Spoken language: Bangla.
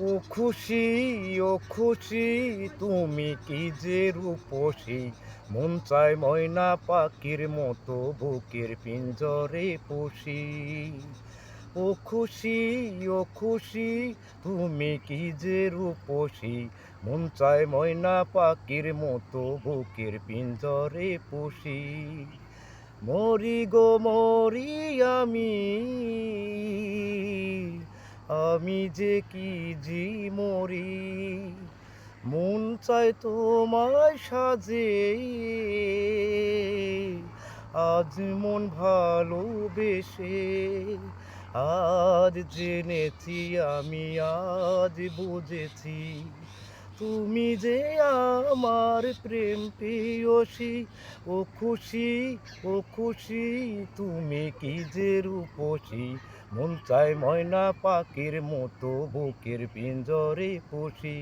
ও খুশি ও খুশি, তুমি কি যে রূপসী? মন চায় ময়না পাখির মতো, বুকের পিঞ্জরে পুষি। ও খুশি ও খুশি, তুমি কি যে রূপসী? মন চায় ময়না পাখির মতো, বুকের পিঞ্জরে পুষি। মরি গো, মরি আমি আমি যে কি জি মরি, মন চায় তোমায় সাজে আজ মন ভালোবেসে, আজ জেনেছি আমি, আজ বুঝেছি। তুমি যে আমার প্রেম প্রিয়সী, ও খুশি ও খুশি, তুমি কি যে রূপসী? মন চায় ময়না পাখির মতো, বুকের পিঞ্জরে পুষি।